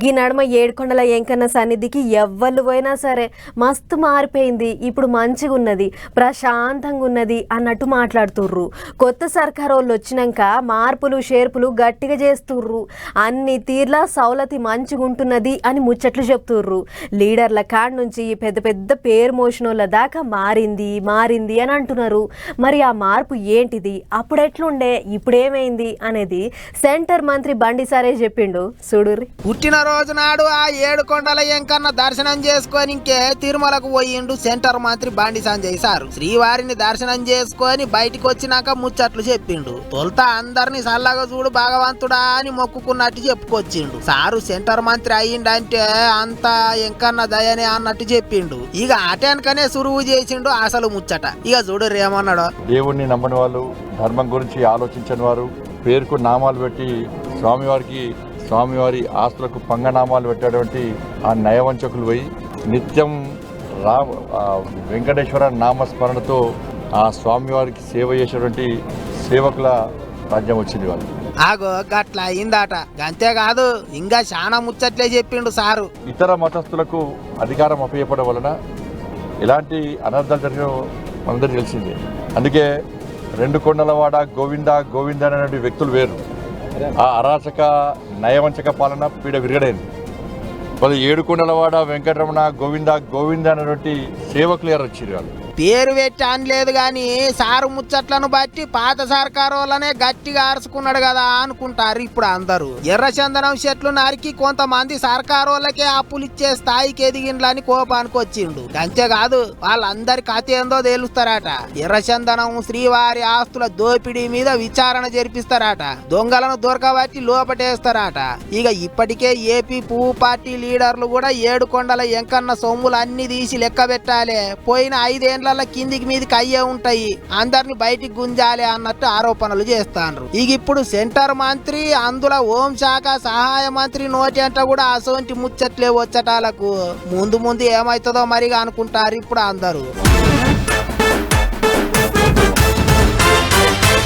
గీ నడమ ఏడుకొండల ఎంకన్న సన్నిధికి ఎవ్వరు పోయినా సరే మస్తు మారిపోయింది. ఇప్పుడు మంచిగా ఉన్నది ప్రశాంతంగా ఉన్నది అన్నట్టు మాట్లాడుతుర్రు. కొత్త సర్కార్ వాళ్ళు వచ్చినాక మార్పులు షేర్పులు గట్టిగా చేస్తుర్రు. అన్ని తీర్లా సౌలతి మంచిగా ఉంటున్నది అని ముచ్చట్లు చెప్తుర్రు. లీడర్ల కాడ నుంచి పెద్ద పెద్ద పేరు మోషనోళ్ళ దాకా మారింది మారింది అని అంటున్నారు. మరి ఆ మార్పు ఏంటిది? అప్పుడు ఎట్లుండే ఇప్పుడేమైంది? అనేది సెంటర్ మంత్రి బండి సారే చెప్పిండు. చూడుర్రి. రోజు నాడు ఆ ఏడు కొండల ఎంకన్న దర్శనం చేసుకొని ఇంకే తిరుమలకు పోయిండు సెంటర్ మంత్రి బండి సంజయ్ సారు. శ్రీవారిని దర్శనం చేసుకొని బయటికి వచ్చినాక ముచ్చట్లు చెప్పిండు. తొలత అందరిని సల్లగా చూడు భగవంతుడా అని మొక్కుకున్నట్టు చెప్పుకొచ్చిండు. సారు సెంటర్ మంత్రి అయ్యిండంటే అంత ఎంకన్న దయనే అన్నట్టు చెప్పిండు. ఇక అటెన్కనే సురువు చేసిండు అసలు ముచ్చట. ఇక చూడు రేమన్నాడు. దేవుణ్ణి నమ్మని వాళ్ళు ధర్మం గురించి ఆలోచించని వారు పేరుకు నామాలు పెట్టి స్వామివారికి స్వామివారి ఆస్తులకు పంగనామాలు పెట్టేటువంటి ఆ నయవంచకులు పోయి నిత్యం రా వెంకటేశ్వర నామస్మరణతో ఆ స్వామివారికి సేవ చేసేటువంటి సేవకుల రాజ్యం వచ్చింది వాళ్ళు ఆగో గట్ల అయిందట. అంతేకాదు ఇంకా చాలా ముచ్చట్లే చెప్పిండు సారు. ఇతర మతస్థులకు అధికారం అప్పయ్యపడం వలన ఎలాంటి అనర్థాలు జరిగిన మనందరికీ తెలిసిందే. అందుకే రెండు కొండలవాడ గోవింద గోవింద అనేటువంటి వ్యక్తులు వేరు. ఆ అరాచక నయవంచక పాలన పీడ విరగడైంది. మరి ఏడుకొండలవాడ వెంకటరమణ గోవింద గోవింద అనేటువంటి సేవకులు ఎవరు వచ్చారు వాళ్ళు? పేరు పెట్టి అనలేదు కానీ సారు ముచ్చట్లను బట్టి పాత సర్కారు వాళ్ళనే గట్టిగా అరుచుకున్నాడు కదా అనుకుంటారు ఇప్పుడు అందరూ. ఎర్ర చందనం చెట్లు నరికి కొంతమంది సర్కారు వాళ్ళకే అప్పులు ఇచ్చే స్థాయికి ఎదిగిండ్లని కోపానికి వచ్చిండు. అంతేకాదు వాళ్ళందరి కథ ఏందో తేలుస్తారట. ఎర్ర చందనం శ్రీవారి ఆస్తుల దోపిడీ మీద విచారణ జరిపిస్తారట. దొంగలను దొరకబట్టి లోపటేస్తారట. ఇక ఇప్పటికే ఏపీ పువ్వు పార్టీ లీడర్లు కూడా ఏడు కొండల ఎంకన్న సొమ్ములు అన్ని తీసి లెక్క పెట్టాలి. పోయిన ఐదేండ్ల కిందికి మీదికి అయ్యే ఉంటాయి. అందరిని బయటికి గుంజాలి అన్నట్టు ఆరోపణలు చేస్తాండ్రు. ఇక ఇప్పుడు సెంటర్ మంత్రి అందులో హోంశాఖ సహాయ మంత్రి నోటి కూడా అసోంటి ముచ్చట్లే వచ్చటాలకు. ముందు ముందు ఏమవుతుందో మరిగా అనుకుంటారు ఇప్పుడు అందరూ.